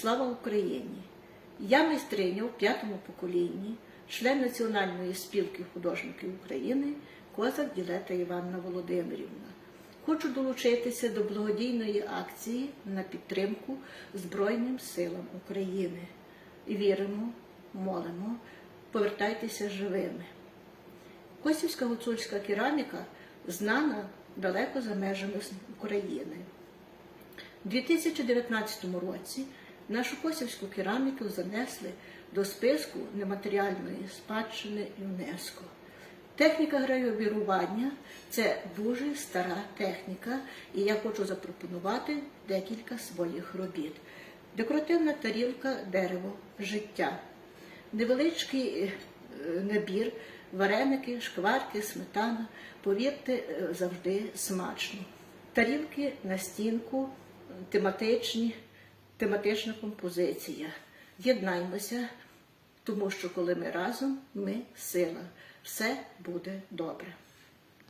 Слава Україні! Я майстриня в п'ятому поколінні, член Національної спілки художників України Козак Ділета Іванна Володимирівна. Хочу долучитися до благодійної акції на підтримку Збройним силам України. Віримо, молимо, повертайтеся живими. Косівська гуцульська кераміка знана далеко за межами України. У 2019 році нашу косівську кераміку занесли до списку нематеріальної спадщини ЮНЕСКО. Техніка гравірування це дуже стара техніка, і я хочу запропонувати декілька своїх робіт. Декоративна тарілка дерево, життя, невеличкий е, набір, вареники, шкварки, сметана. Повірте, е, завжди смачно. Тарілки на стінку, тематичні, тематична композиція. Єднаймося, тому що коли ми разом, ми сила. Все буде добре.